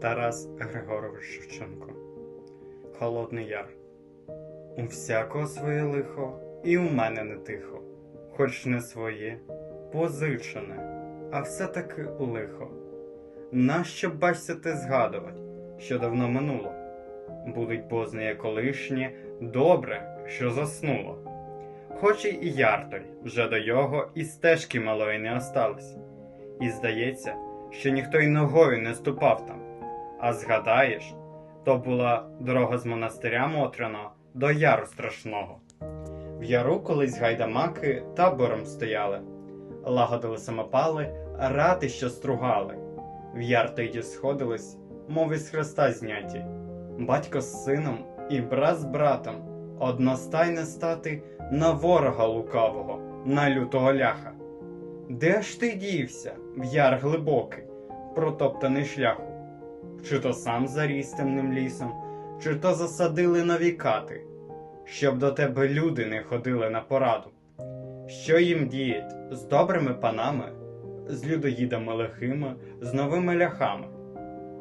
Тарас Григорович Шевченко. Холодний Яр. У всякого своє лихо, і у мене не тихо, хоч не своє, позичене, а все-таки лихо. Нащо бачся ти згадувати, що давно минуло? Будуть позне колишнє, добре, що заснуло. Хоч і яр вже до його і стежки малої не осталось. І здається, що ніхто й ногою не ступав там. А згадаєш, то була дорога з монастиря Мотряного до яру страшного. В яру колись гайдамаки табором стояли, лагодили самопали, рати, що стругали. В яр тоді сходились, мов із хреста зняті. Батько з сином і брат з братом одностайне стати на ворога лукавого, на лютого ляха. Де ж ти дівся, в яр глибокий, протоптаний шляху? Чи то сам заріс темним лісом, чи то засадили нові кати, щоб до тебе люди не ходили на пораду. Що їм діять з добрими панами, з людоїдами лихими, з новими ляхами?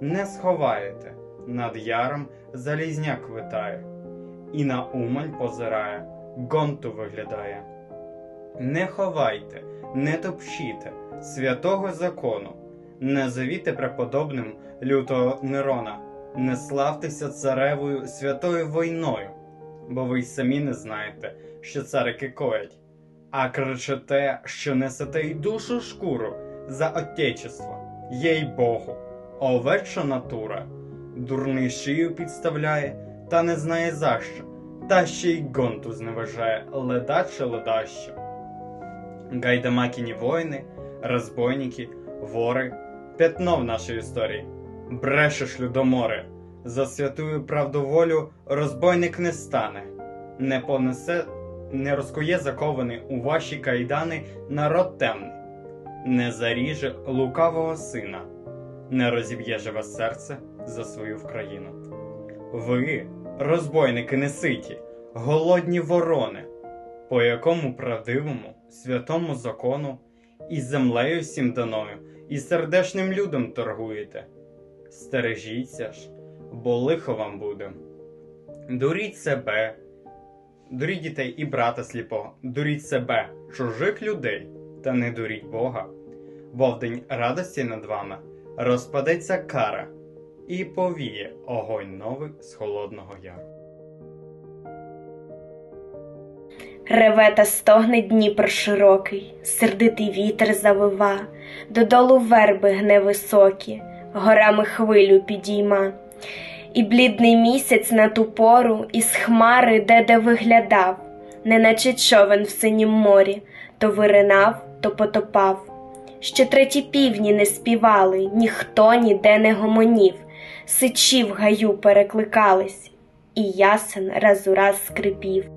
Не сховаєте, над яром залізняк витає, і на умань позирає, гонту виглядає. Не ховайте, не топчіте святого закону, не зовіте преподобним лютого Нерона, не славтеся царевою святою войною, бо ви й самі не знаєте, що царики коять, а кричите, що несете й душу шкуру за отечество, їй Богу, овеча натура, дурний шию підставляє, та не знає за що, та ще й гонту зневажає, ледаче ледащо. Гайдамакіні воїни, розбойники, вори, п'ятно в нашій історії. Брешеш, людоморе, за святую правду волю розбойник не стане, не понесе, не розкує закований у ваші кайдани народ темний, не заріже лукавого сина, не розіб'є живе серце за свою вкраїну. Ви, розбойники неситі, голодні ворони, по якому правдивому, святому закону і землею всім даною, і сердешним людом торгуєте. Стережіться ж, бо лихо вам буде. Дуріть себе, дуріть дітей і брата сліпого, дуріть себе, чужих людей, та не дуріть Бога. Бо в день радості над вами розпадеться кара, і повіє огонь новий з холодного яру. Реве та стогне Дніпр широкий, сердитий вітер завива, додолу верби гне високі, горами хвилю підійма. І блідний місяць на ту пору із хмари де де виглядав, неначе човен в синім морі, то виринав, то потопав. Ще треті півні не співали, ніхто ніде не гомонів, сичі в гаю перекликались, і ясен раз у раз скрипів.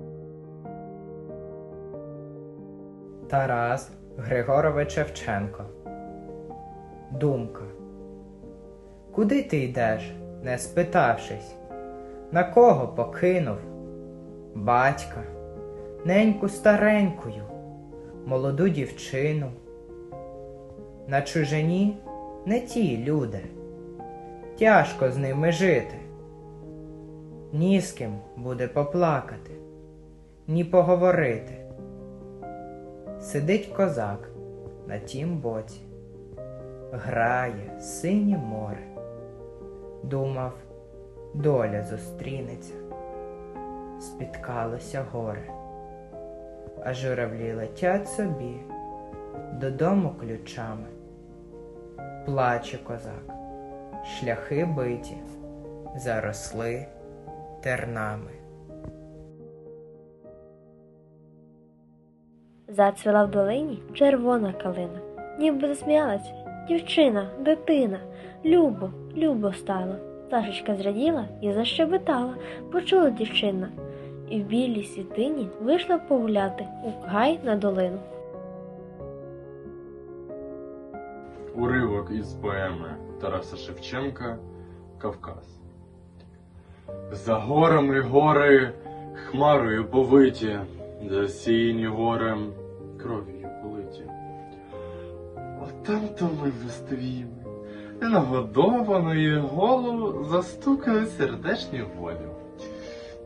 Тарас Григорович Шевченко. Думка. Куди ти йдеш, не спитавшись? На кого покинув? Батька, неньку старенькою, молоду дівчину. На чужині не ті люди, тяжко з ними жити. Ні з ким буде поплакати, ні поговорити. Сидить козак на тім боці, грає синє море. Думав, доля зустрінеться, спіткалося горе, а журавлі летять собі додому ключами. Плаче козак, шляхи биті, заросли тернами. Зацвіла в долині червона калина, ніби засміялась дівчина, дитина. Любо, любо стало. Пташечка зраділа і защебетала, почула дівчина, і в білій світині вийшла погуляти у гай на долину. Уривок із поеми Тараса Шевченка Кавказ. За горами гори хмарою повиті, засіяні горем кров'ю политі. Отам то ми виставіли, нагодованої голову застукали сердечні волі.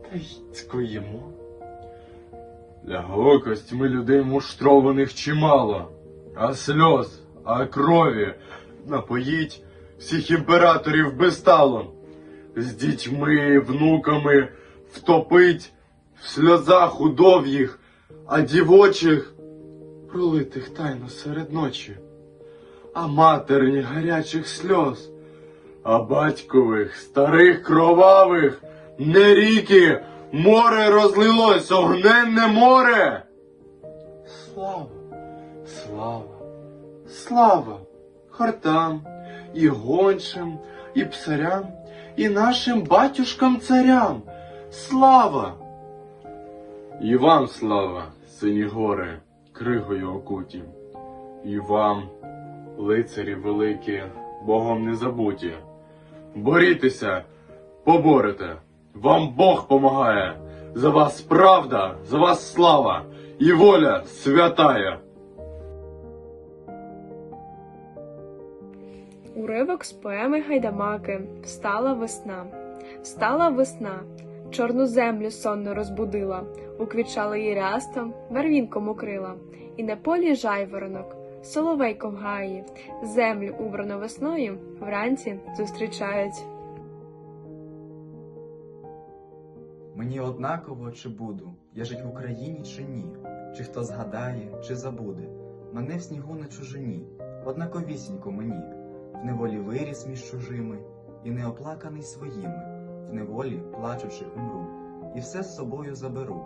Та й цькуємо. Лягло костьми людей муштрованих чимало, а сльоз, а крові напоїть всіх імператорів безстало, з дітьми, внуками втопить в сльозах удов'їх, а дівочих пролитих тайно серед ночі, а матерні гарячих сльоз, а батькових старих кровавих не ріки, море розлилось, огненне море. Слава, слава, слава хортам, і гончим, і псарям, і нашим батюшкам царям. Слава! І вам слава, сині гори, кригою окуті, і вам, лицарі великі, Богом не забуті. Борітеся, поборете, вам Бог помагає, за вас правда, за вас слава і воля святая. Уривок з поеми Гайдамаки Встала весна. Встала весна, чорну землю сонно розбудила, уквічала її рястом, вервінком укрила, і на полі жайворонок, соловейко в гаї, землю убрану весною вранці зустрічають. Мені однаково, чи буду я жить в Україні чи ні, чи хто згадає, чи забуде. Мене в снігу на чужині, однаковісінько мені, в неволі виріс між чужими, і не оплаканий своїми, в неволі, плачучи, умру, і все з собою заберу.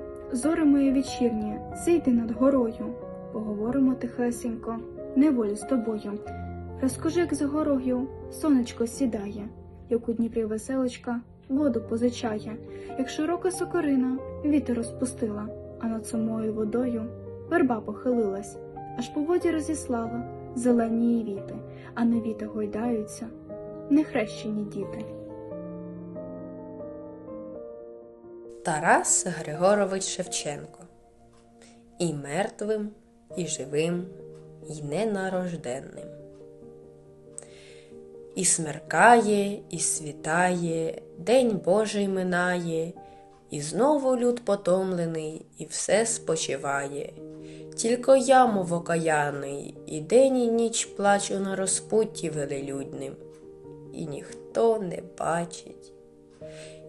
Зоре моє вечірнє, зійди над горою, поговоримо тихесенько, неволі з тобою. Розкажи, як за горою сонечко сідає, як у Дніпрі веселочка воду позичає, як широка сокорина вітер розпустила, а над самою водою верба похилилась, аж по воді розіслала зелені її віти, а на віти гойдаються нехрещені діти. Тарас Григорович Шевченко. І мертвим, і живим, і ненарожденним. І смеркає, і світає, День Божий минає, і знову люд потомлений, і все спочиває. Тільки я, мов окаяний, і день і ніч плачу на розпутті велелюдним, і ніхто не бачить.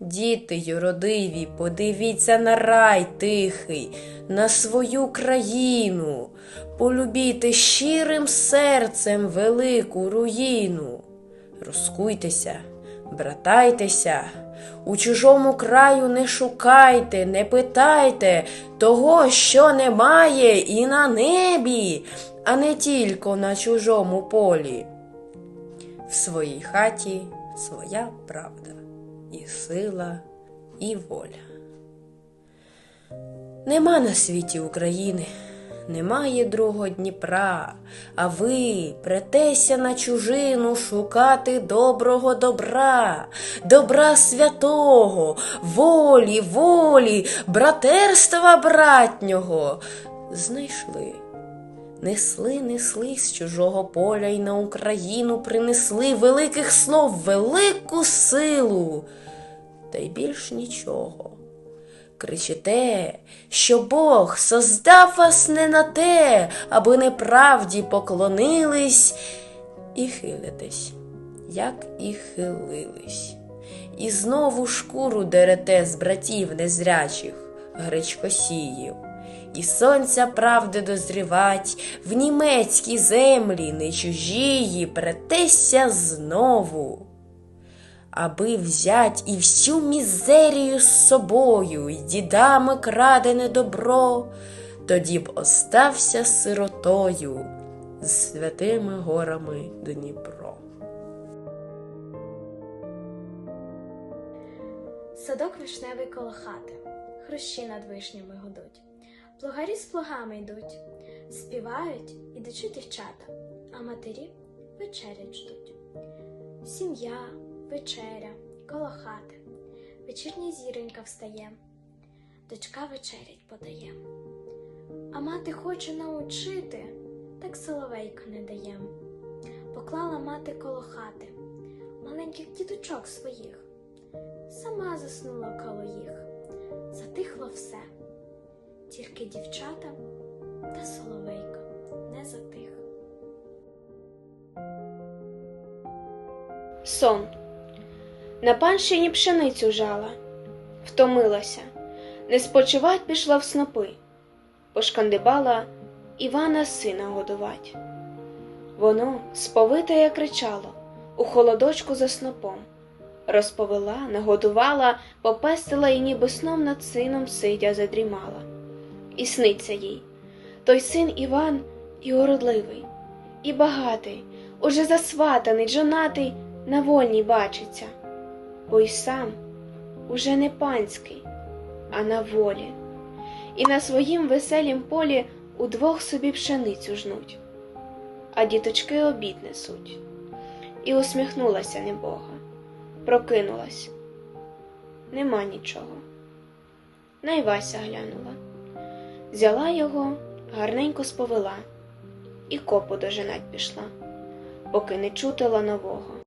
Діти юродиві, подивіться на рай тихий, на свою країну, полюбійте щирим серцем велику руїну. Розкуйтеся, братайтеся, у чужому краю не шукайте, не питайте того, що немає і на небі, а не тільки на чужому полі. В своїй хаті своя правда і сила, і воля. Нема на світі України, немає другого Дніпра, а ви претеся на чужину шукати доброго добра, добра святого, волі, волі, братерства братнього. Знайшли. Несли, несли з чужого поля й на Україну принесли великих слов, велику силу, та й більш нічого. Кричите, що Бог создав вас не на те, аби неправді поклонились, і хилитесь, як і хилились. І знову шкуру дерете з братів незрячих, гречкосіїв. І сонця правди дозрівать, в німецькій землі не чужії претеся знову. Аби взять і всю мізерію з собою, й дідами крадене добро, тоді б остався сиротою з святими горами Дніпро. Садок вишневий коло хати, хрущі над вишнями гудуть, плугарі з плугами йдуть, співають ідучи дівчата, а матері вечерять ждуть. Сім'я, вечеря, коло хати, вечірня зіронька встає, дочка вечерять подає. А мати хоче научити, так соловейка не дає. Поклала мати коло хати маленьких діточок своїх сама заснула коло їх. Затихло все, тільки дівчата та соловейко не затих. Сон. На панщині пшеницю жала, втомилася, не спочивать пішла в снопи, пошкандибала Івана сина годувать. Воно сповитає кричало у холодочку за снопом. Розповела, нагодувала, попестила і ніби сном над сином сидя задрімала. І сниться їй. Той син Іван і уродливий, і багатий, уже засватаний, жонатий, на вольній бачиться, бо й сам уже не панський, а на волі, і на своїм веселім полі удвох собі пшеницю жнуть, а діточки обід несуть. І усміхнулася небога прокинулась. Нема нічого. Найвася глянула, взяла його, гарненько сповела і копу дожинать пішла, поки не чутила нового.